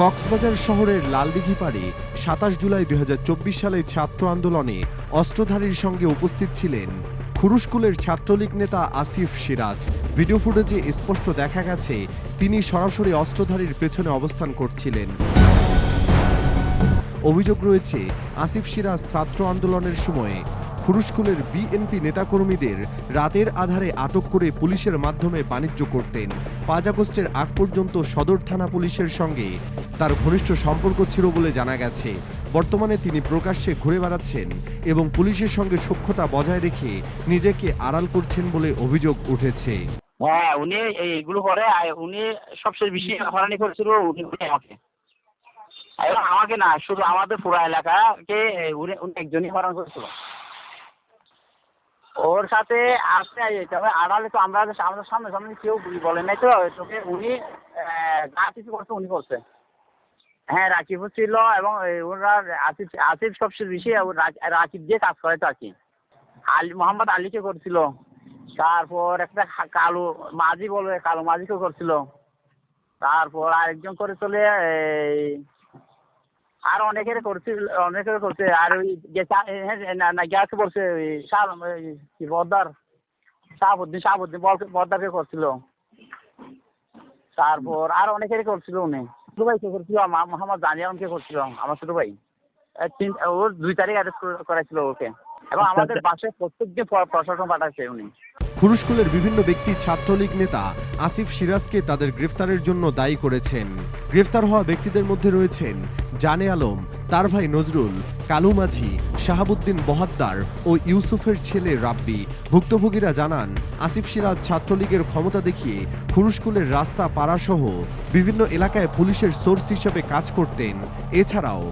কক্সবাজার শহরের লালদিঘি পাড়ে সাতাশ জুলাই দুই হাজার চব্বিশ সালে ছাত্র আন্দোলনে অস্ত্রধারীর সঙ্গে উপস্থিত ছিলেন খুরুশকুলের ছাত্রলীগ নেতা আসিফ সিরাজ। ভিডিও ফুটেজে স্পষ্ট দেখা গেছে, তিনি সরাসরি অস্ত্রধারীর পেছনে অবস্থান করছিলেন। অভিযোগ রয়েছে, আসিফ সিরাজ ছাত্র আন্দোলনের সময়ে খুরুশকুলের বিএনপি নেতাকর্মীদের রাতের আধারে আটক করে পুলিশের মাধ্যমে বাণিজ্য করতেন। পাঁচ আগস্টের আগ পর্যন্ত সদর থানা পুলিশের সঙ্গে তার ঘনিষ্ঠ সম্পর্ক ছিল বলে জানা গেছে। বর্তমানে তিনি প্রকাশ্যে ঘুরে বেড়াচ্ছেন এবং পুলিশের সঙ্গে সখ্যতা বজায় রেখে নিজেকে আড়াল করছেন বলে অভিযোগ উঠেছে। হ্যাঁ উনি এইগুলো করে উনি সবচেয়ে বেশি হয়রানি করেছিল, উনি আমাকে। আমাকে না, শুধু আমাদের পুরো এলাকাকে উনি একজনই হয়রান করেছিল। ওর সাথে আসতে তবে আড়ালে তো আমরা আমাদের সামনে সামনে কেউ বলে নাই তো, তোকে উনি যা কিছু করছে উনি করছে। হ্যাঁ রাকিবও ছিল এবং ওরা আসিফ আসিফ সবচেয়ে বেশি রাকিব দিয়ে কাজ করে তো আর কি। আলী মোহাম্মদ আলীকে করছিল। তারপর একটা কালো মাঝি বলবে কালো মাঝিকে করছিল। তারপর আরেকজন করে চলে, এই আর অনেকের করছিল অনেকের করছে। আর ওই গেছা- হ্যাঁ, না গ্যাস করছে ওই শাহ ওই কি বদ্দার শাহাবুদ্দিন শাহাবুদ্দিন বল- করছিল। তারপর আর অনেকেরই করছিল উনি। ছোট ভাইকে করছিল মোহাম্মদ জানিয়ামকে করছিল আমার ছোট ভাই। তিন ওর দুই তারিখ অ্যারেস্ট করেছিল ওকে। এবং আমাদের বাসায় প্রত্যেকদিন প্র- প্রশাসন পাঠাচ্ছে উনি। খুরুশকুলের বিভিন্ন ব্যক্তি, ছাত্রলীগ নেতা আসিফ সিরাজকে তাদের গ্রেফতারের জন্য দায়ী করেছেন। গ্রেফতার হওয়া ব্যক্তিদের মধ্যে রয়েছেন জানে আলম, তার ভাই নজরুল, কালু মাঝি, শাহাবুদ্দিন বহাদ্দার ও ইউসুফের ছেলে রাব্বি। ভুক্তভোগীরা জানান, আসিফ সিরাজ ছাত্রলীগের ক্ষমতা দেখিয়ে খুরুশকুলের রাস্তা পাড়াসহ বিভিন্ন এলাকায় পুলিশের সোর্স হিসেবে কাজ করতেন। এছাড়াও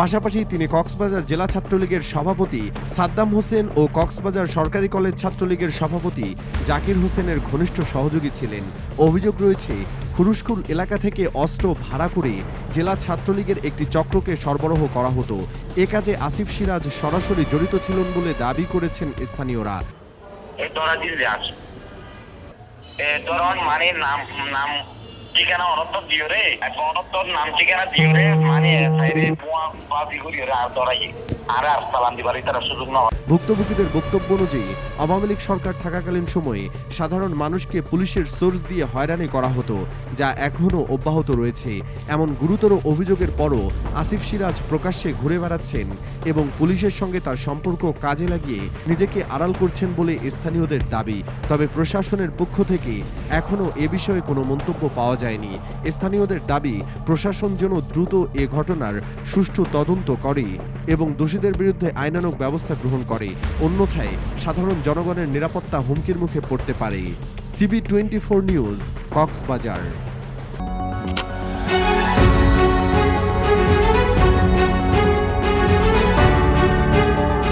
পাশাপাশি তিনি কক্সবাজার জেলা ছাত্রলীগের সভাপতি সাদ্দাম হোসেন ও কক্সবাজার সরকারি কলেজ ছাত্রলীগের সভাপতি জাকির হোসেনের ঘনিষ্ঠ সহযোগী ছিলেন। অভিযোগ রয়েছে খুরুশকুল এলাকা থেকে অস্ত্র ভাড়া করে জেলা ছাত্রলীগের একটি চক্রকে সরবরাহ করা হতো। এ কাজে আসিফ সিরাজ সরাসরি জড়িত ছিলেন বলে দাবি করেছেন স্থানীয়রা। মানে নাম নাম ঠিকানা অনত্তর দিও রে নাম ঠিকানা দিও মানে ভুক্তভোগীদের বক্তব্য অনুযায়ী, আওয়ামী লীগ সরকার থাকাকালীন সময়ে সাধারণ মানুষকে পুলিশের সোর্স দিয়ে হয়রানি করা হতো, যা এখনও অব্যাহত রয়েছে। এমন গুরুতর অভিযোগের পরও আসিফ সিরাজ প্রকাশ্যে ঘুরে বেড়াচ্ছেন এবং পুলিশের সঙ্গে তার সম্পর্ক কাজে লাগিয়ে নিজেকে আড়াল করছেন বলে স্থানীয়দের দাবি। তবে প্রশাসনের পক্ষ থেকে এখনও এ বিষয়ে কোনো মন্তব্য পাওয়া যায়নি। স্থানীয়দের দাবি, প্রশাসন যেন দ্রুত এ ঘটনার সুষ্ঠু তদন্ত করে এবং দোষীদের বিরুদ্ধে আইনানুগ ব্যবস্থা গ্রহণ করে। অন্যথায় সাধারণ জনগণের নিরাপত্তা হুমকির মুখে পড়তে পারে। CB twenty four news, Cox's Bazar.